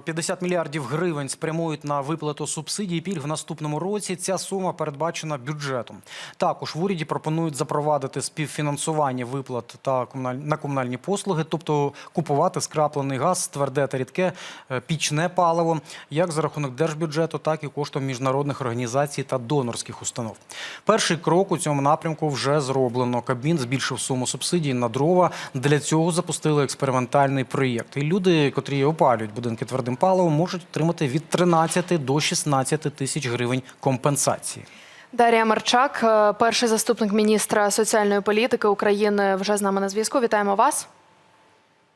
е, 50 мільярдів гривень спрямують на виплату субсидій і пільг в наступному році. Ця сума передбачена бюджетом. Також в уряді пропонують запровадити співфінансування виплат та на комунальні послуги, тобто купувати скраплений газ, тверде та рідке е, пічне паливо, як за рахунок держбюджету, так і коштом міжнародних організацій та донорських установ. Перший крок у цьому напрямку вже зроблено. Кабмін збільшив суму субсидій на дрова. Для цього запустили експериментальний проєкт. І люди, котрі опалюють будинки твердим паливом, можуть отримати від 13 до 16 тисяч гривень компенсації. Дар'я Марчак, е, перший заступник міністра соціальної політики України, вже з нами на зв'язку. Вітаємо вас.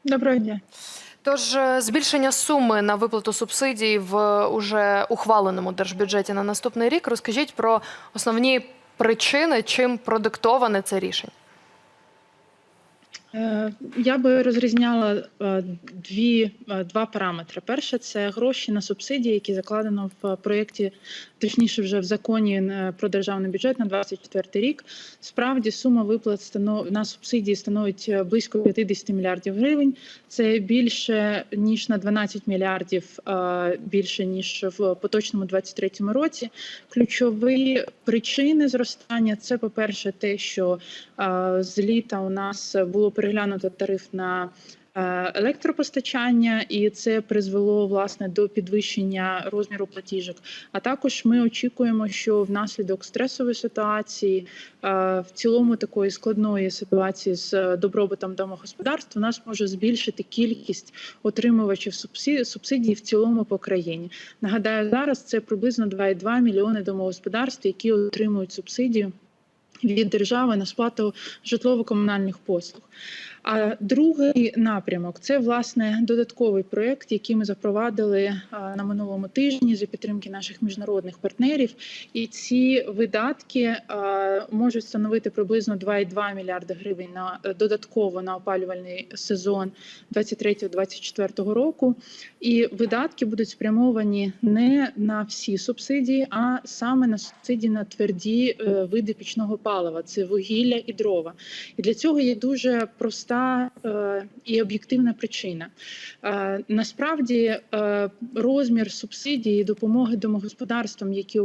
Доброго дня. Тож е, збільшення суми на виплату субсидій в уже ухваленому держбюджеті на наступний рік. Розкажіть про основні причини, чим продиктоване це рішення. Е, Я би розрізняла е, дві, е, два параметри. Перше це гроші на субсидії, які закладено в проєкті, точніше, вже в законі про державний бюджет на 2024 рік. Справді сума виплат на субсидії становить близько 50 мільярдів гривень. Це більше ніж на 12 мільярдів більше ніж в поточному 2023 році. Ключові причини зростання це, по-перше, те, що з літа у нас було переглянуто тариф на е, електропостачання, і це призвело власне до підвищення розміру платіжок. А також ми очікуємо, що внаслідок стресової ситуації, е, в цілому такої складної ситуації з е, добробутом домогосподарств, у нас може збільшити кількість отримувачів субсидій, в цілому по країні. Нагадаю, зараз це приблизно 2,2 мільйони домогосподарств, які отримують субсидію від держави на сплату житлово-комунальних послуг. А другий напрямок це власне додатковий проєкт, який ми запровадили на минулому тижні за підтримки наших міжнародних партнерів. І ці видатки можуть становити приблизно 2,2 мільярди гривень на додатково на опалювальний сезон 23-24 року. І видатки будуть спрямовані не на всі субсидії, а саме на субсидії на тверді е, види пічного палива це вугілля і дрова. І для цього є дуже проста е, і об'єктивна причина. Е, насправді е, розмір субсидії і допомоги домогосподарствам, які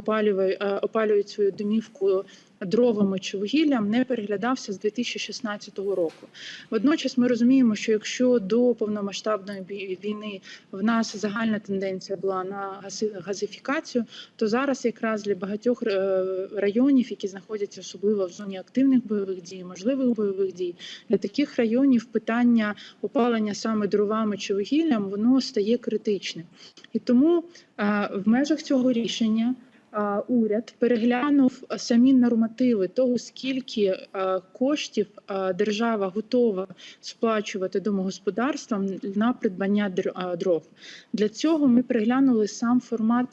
опалюють свою домівку. Дровами чи вугіллям не переглядався з 2016 року. Водночас ми розуміємо, що якщо до повномасштабної війни в нас загальна тенденція була на гази- газифікацію, то зараз якраз для багатьох е, районів, які знаходяться особливо в зоні активних бойових дій, можливих бойових дій, для таких районів питання опалення саме дровами чи вугіллям воно стає критичним. І тому е, в межах цього рішення. Уряд переглянув самі нормативи того, скільки коштів держава готова сплачувати домогосподарствам на придбання др- дров. Для цього ми переглянули сам формат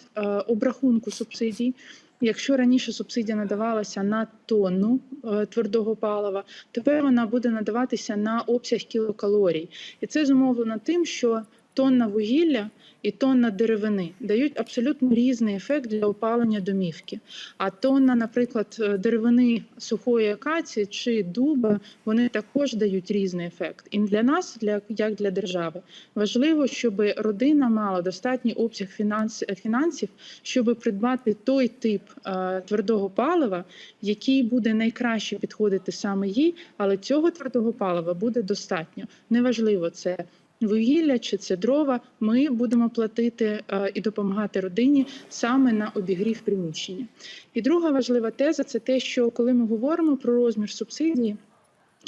обрахунку субсидій. Якщо раніше субсидія надавалася на тонну е, твердого палива, тепер вона буде надаватися на обсяг кілокалорій. І це зумовлено тим, що тонна вугілля і тонна деревини дають абсолютно різний ефект для опалення домівки. А тонна, наприклад, е, деревини сухої акації чи дуба, вони також дають різний ефект. І для нас, для як для держави, важливо, щоб родина мала достатній обсяг фінанс, фінансів, щоб придбати той тип е, твердого палива, який буде найкраще підходити саме їй, але цього твердого палива буде достатньо. Неважливо це. Вугілля чи це дрова, ми будемо платити е, і допомагати родині саме на обігрів приміщення. І друга важлива теза це те, що коли ми говоримо про розмір субсидії,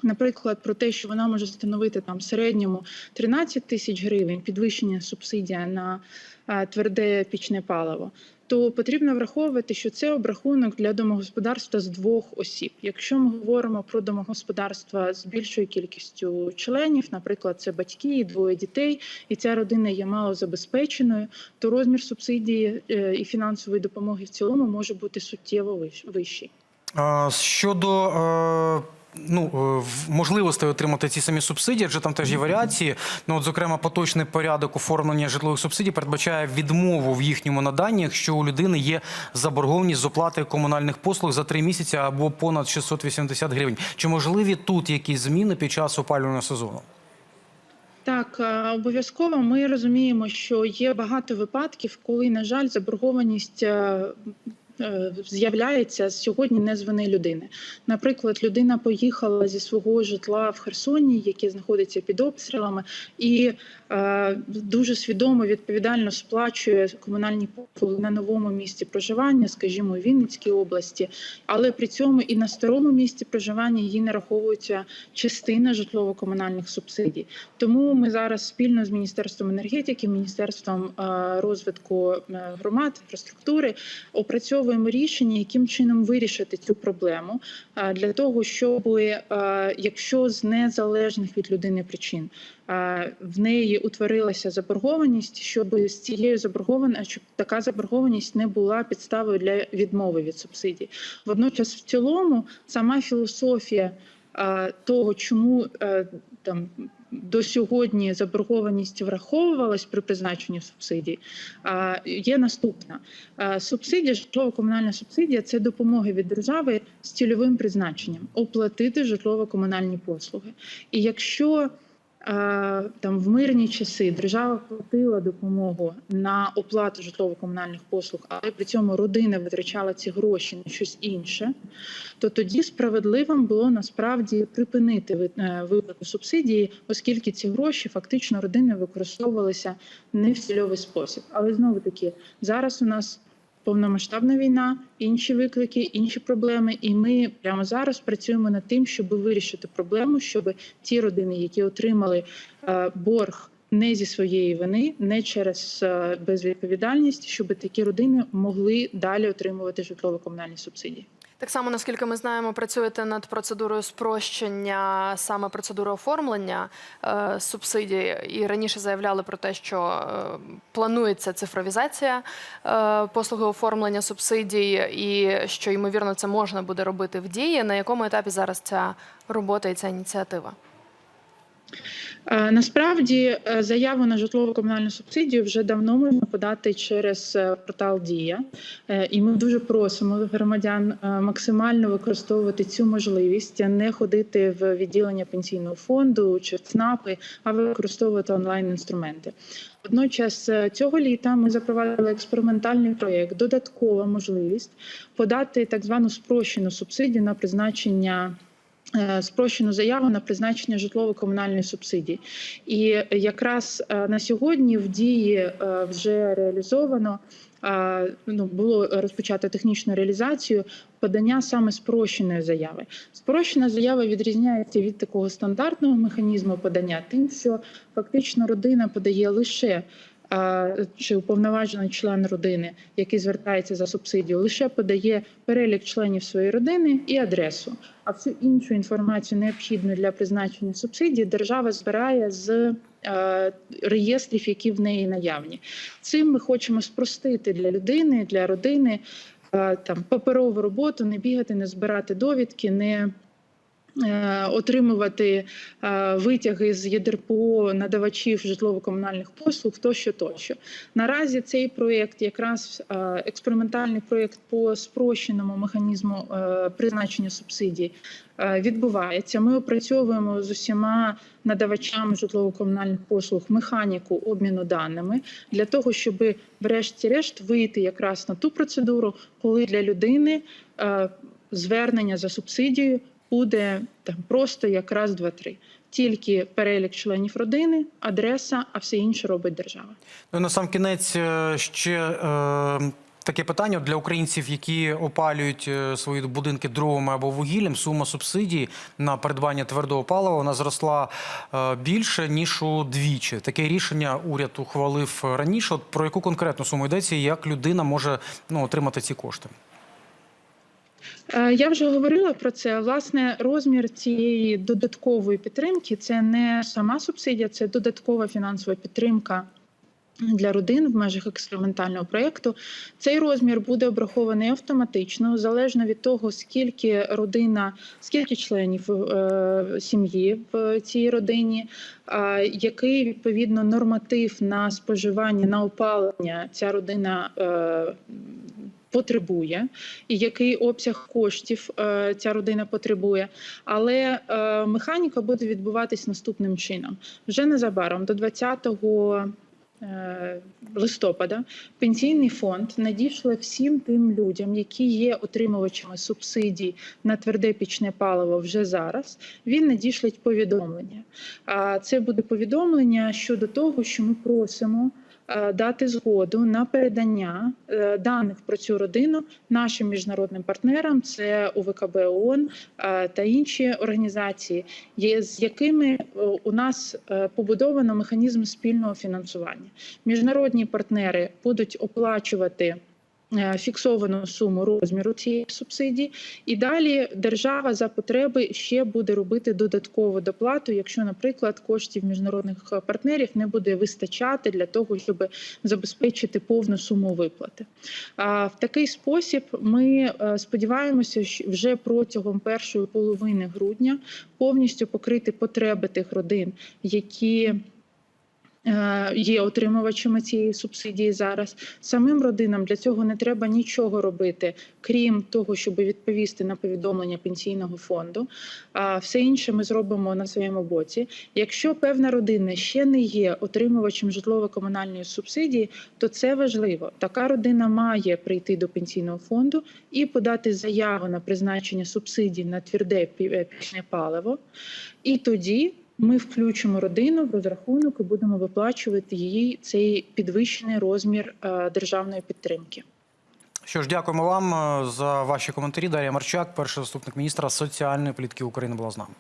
наприклад, про те, що вона може становити там середньому 13 тисяч гривень, підвищення субсидія на е, тверде пічне паливо. То потрібно враховувати, що це обрахунок для домогосподарства з двох осіб. Якщо ми говоримо про домогосподарства з більшою кількістю членів, наприклад, це батьки і двоє дітей, і ця родина є малозабезпеченою, то розмір субсидії е, і фінансової допомоги в цілому може бути суттєво вищ- вищий. Щодо е, ну, е, можливостей отримати ці самі субсидії, адже там теж є варіації. Ну, от, зокрема, поточний порядок оформлення житлових субсидій передбачає відмову в їхньому наданні, якщо у людини є заборгованість з оплати комунальних послуг за три місяці або понад 680 гривень. Чи можливі тут якісь зміни під час опалювального сезону? Так, е, обов'язково ми розуміємо, що є багато випадків, коли, на жаль, заборгованість. Е, З'являється сьогодні не людини. Наприклад, людина поїхала зі свого житла в Херсоні, яке знаходиться під обстрілами, і е, дуже свідомо відповідально сплачує комунальні послуги на новому місці проживання, скажімо, у Вінницькій області, але при цьому і на старому місці проживання їй нараховується частина житлово-комунальних субсидій. Тому ми зараз спільно з міністерством енергетики, міністерством е, розвитку е, громад, інфраструктури опрацьовуємо рішення, яким чином вирішити цю проблему для того, щоб е, якщо з незалежних від людини причин в неї утворилася заборгованість, щоб з цією заборгованістю, щоб така заборгованість не була підставою для відмови від субсидій. Водночас, в цілому, сама філософія того, чому е, там до сьогодні заборгованість враховувалась при призначенні субсидій, є наступна. Субсидія, житлово-комунальна субсидія це допомоги від держави з цільовим призначенням оплатити житлово-комунальні послуги. І якщо там в мирні часи держава платила допомогу на оплату житлово-комунальних послуг, але при цьому родина витрачала ці гроші на щось інше, то тоді справедливим було насправді припинити е, виплату субсидії, оскільки ці гроші фактично родини використовувалися не в цільовий спосіб. Але знову таки зараз у нас повномасштабна війна, інші виклики, інші проблеми, і ми прямо зараз працюємо над тим, щоб вирішити проблему, щоб ті родини, які отримали е, борг. Не зі своєї вини, не через е, безвідповідальність, щоб такі родини могли далі отримувати житлово-комунальні субсидії. Так само, наскільки ми знаємо, працюєте над процедурою спрощення саме процедури оформлення е, субсидій. І раніше заявляли про те, що е, планується цифровізація е, послуги оформлення субсидій, і що ймовірно це можна буде робити в дії. На якому етапі зараз ця робота і ця ініціатива? Е, Насправді е, заяву на житлово-комунальну субсидію вже давно можна подати через е, портал Дія, і ми дуже просимо громадян максимально використовувати цю можливість, не ходити в відділення пенсійного фонду чи в ЦНАПи, а використовувати онлайн інструменти. Водночас цього літа ми запровадили експериментальний проєкт, додаткова можливість подати так звану спрощену субсидію на призначення. Е, Спрощену заяву на призначення житлово-комунальної субсидії, і якраз е, на сьогодні в дії е, вже реалізовано ну було розпочато технічну реалізацію подання саме спрощеної заяви. Спрощена заява відрізняється від такого стандартного механізму подання, тим, що фактично родина подає лише. Чи уповноважений член родини, який звертається за субсидію, лише подає перелік членів своєї родини і адресу. А всю іншу інформацію, необхідну для призначення субсидії, держава збирає з е, реєстрів, які в неї наявні. Цим ми хочемо спростити для людини, для родини е, там паперову роботу, не бігати, не збирати довідки, не Отримувати е, витяги з ЄДРПО надавачів житлово-комунальних послуг, тощо тощо. Наразі цей проєкт, якраз е, експериментальний проєкт по спрощеному механізму е, призначення субсидій, е, відбувається. Ми опрацьовуємо з усіма надавачами житлово-комунальних послуг механіку обміну даними для того, щоб врешті-решт вийти якраз на ту процедуру, коли для людини е, звернення за субсидією буде там просто якраз два-три. Тільки перелік членів родини, адреса, а все інше робить держава. Ну, на сам кінець е, ще е, таке питання для українців, які опалюють е, свої будинки дровами або вугіллям. Сума субсидій на придбання твердого палива вона зросла е, більше ніж удвічі. Таке рішення уряд ухвалив раніше. От про яку конкретну суму йдеться, і як людина може ну, отримати ці кошти? Е, Я вже говорила про це. Власне, розмір цієї додаткової підтримки це не сама субсидія, це додаткова фінансова підтримка. Для родин в межах експериментального проєкту цей розмір буде обрахований автоматично, залежно від того, скільки родина, скільки членів е, сім'ї в цій родині, який відповідно норматив на споживання на опалення ця родина е, потребує, і який обсяг коштів е, ця родина потребує. Але е, механіка буде відбуватись наступним чином. Вже незабаром, до 20 е, листопада, пенсійний фонд надійшли всім тим людям, які є отримувачами субсидій на тверде пічне паливо вже зараз. Він надішлить повідомлення. А це буде повідомлення щодо того, що ми просимо дати згоду на передання е, даних про цю родину нашим міжнародним партнерам, це УВКБ ООН е, та інші організації, з якими е, у нас е, побудовано механізм спільного фінансування. Міжнародні партнери будуть оплачувати. Е, Фіксовану суму розміру цієї субсидії, і далі держава за потреби ще буде робити додаткову доплату, якщо, наприклад, коштів міжнародних партнерів не буде вистачати для того, щоб забезпечити повну суму виплати. В такий спосіб ми е, сподіваємося, що вже протягом першої половини грудня повністю покрити потреби тих родин, які Є отримувачами цієї субсидії зараз. Самим родинам для цього не треба нічого робити, крім того, щоб відповісти на повідомлення пенсійного фонду. А все інше ми зробимо на своєму боці. Якщо певна родина ще не є отримувачем житлово-комунальної субсидії, то це важливо. Така родина має прийти до пенсійного фонду і подати заяву на призначення субсидій на тверде е, пічне паливо. І тоді ми включимо родину в розрахунок і будемо виплачувати їй цей підвищений розмір е, державної підтримки. Що ж, дякуємо вам е, за ваші коментарі. Дар'я Марчак, перший заступник міністра соціальної політики України, була з нами.